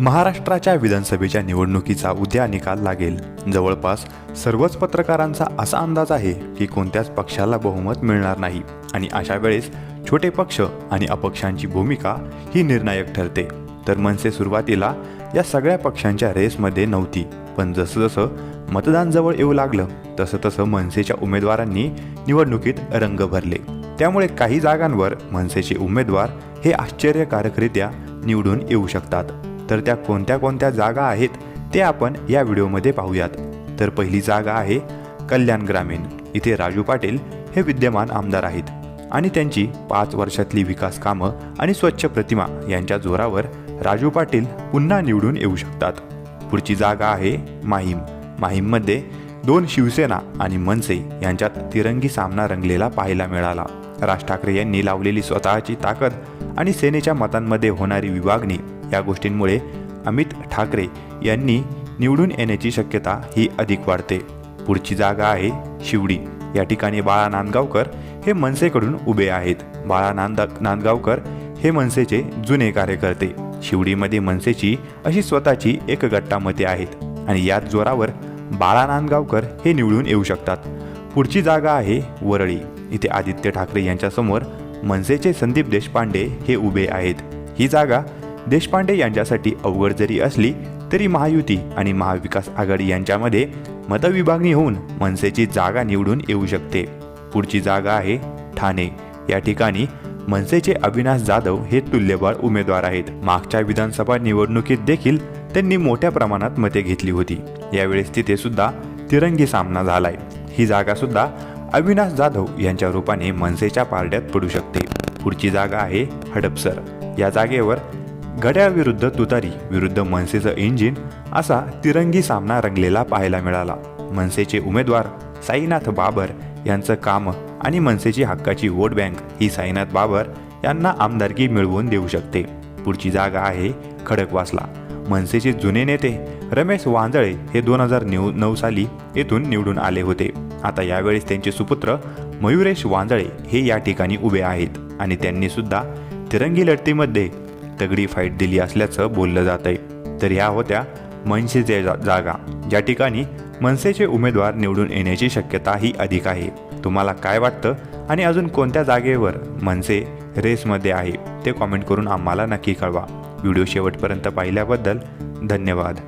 महाराष्ट्राच्या विधानसभेच्या निवडणुकीचा उद्या निकाल लागेल. जवळपास सर्वच पत्रकारांचा असा अंदाज आहे की कोणत्याच पक्षाला बहुमत मिळणार नाही. आणि अशा वेळेस छोटे पक्ष आणि अपक्षांची भूमिका ही निर्णायक ठरते. तर मनसे सुरुवातीला या सगळ्या पक्षांच्या रेसमध्ये नव्हती पण जसंजसं मतदान जवळ येऊ लागलं तसं तसं मनसेच्या उमेदवारांनी निवडणुकीत रंग भरले. त्यामुळे काही जागांवर मनसेचे उमेदवार हे आश्चर्यकारकरित्या निवडून येऊ शकतात. तर त्या कोणत्या कोणत्या जागा आहेत ते आपण या व्हिडिओमध्ये पाहूयात. तर पहिली जागा आहे कल्याण ग्रामीण. इथे राजू पाटील हे विद्यमान आमदार आहेत आणि त्यांची पाच वर्षातली विकास कामं आणि स्वच्छ प्रतिमा यांच्या जोरावर राजू पाटील पुन्हा निवडून येऊ शकतात. पुढची जागा आहे माहीम. माहीममध्ये दोन शिवसेना आणि मनसे यांच्यात तिरंगी सामना रंगलेला पाहायला मिळाला. राज ठाकरे यांनी लावलेली स्वतःची ताकद आणि सेनेच्या मतांमध्ये होणारी विभागणी या गोष्टींमुळे अमित ठाकरे यांनी निवडून येण्याची शक्यता ही अधिक वाढते. पुढची जागा आहे शिवडी. या ठिकाणी बाळा नांदगावकर हे मनसेकडून उभे आहेत. बाळा नांद नांदगावकर हे मनसेचे जुने कार्यकर्ते. शिवडीमध्ये मनसेची अशी स्वतःची एक गट्टा मते आहेत आणि याच जोरावर बाळा नांदगावकर हे निवडून येऊ शकतात. पुढची जागा आहे वरळी. इथे आदित्य ठाकरे यांच्यासमोर मनसेचे संदीप देशपांडे हे उभे आहेत. ही जागा देशपांडे यांच्यासाठी अवघड जरी असली तरी महायुती आणि महाविकास आघाडी यांच्यामध्ये मतविभागणी होऊन मनसेची जागा निवडून येऊ शकते. पुढची जागा आहे ठाणे. या ठिकाणी मनसेचे अविनाश जाधव हे तुल्यबळ उमेदवार आहेत. मागच्या विधानसभा निवडणुकीत देखील त्यांनी मोठ्या प्रमाणात मते घेतली होती. यावेळेस तिथे सुद्धा तिरंगी सामना झालाय. ही जागा सुद्धा अविनाश जाधव यांच्या रूपाने मनसेच्या पारड्यात पडू शकते. पुढची जागा आहे हडपसर. या जागेवर घड्याळ विरुद्ध तुतारी विरुद्ध मनसेचं इंजिन असा तिरंगी सामना रंगलेला पाहायला मिळाला. मनसेचे उमेदवार साईनाथ बाबर यांचं काम आणि मनसेची हक्काची वोट बँक ही साईनाथ बाबर यांना आमदारकी मिळवून देऊ शकते. पुढची जागा आहे खडकवासला. मनसेचे जुने नेते रमेश वांजळे हे दोन हजार नऊ नऊ साली येथून निवडून आले होते. आता यावेळेस त्यांचे सुपुत्र मयुरेश वांजळे हे या ठिकाणी उभे आहेत आणि त्यांनी सुद्धा तिरंगी लढतीमध्ये तगडी फाईट दिली असल्याचं बोललं जात आहे तर ह्या होत्या मनसेचे जा जागा ज्या ठिकाणी मनसेचे उमेदवार निवडून येण्याची शक्यता ही अधिक आहे. तुम्हाला काय वाटतं आणि अजून कोणत्या जागेवर मनसे रेसमध्ये आहे ते कॉमेंट करून आम्हाला नक्की कळवा. व्हिडिओ शेवटपर्यंत पाहिल्याबद्दल धन्यवाद.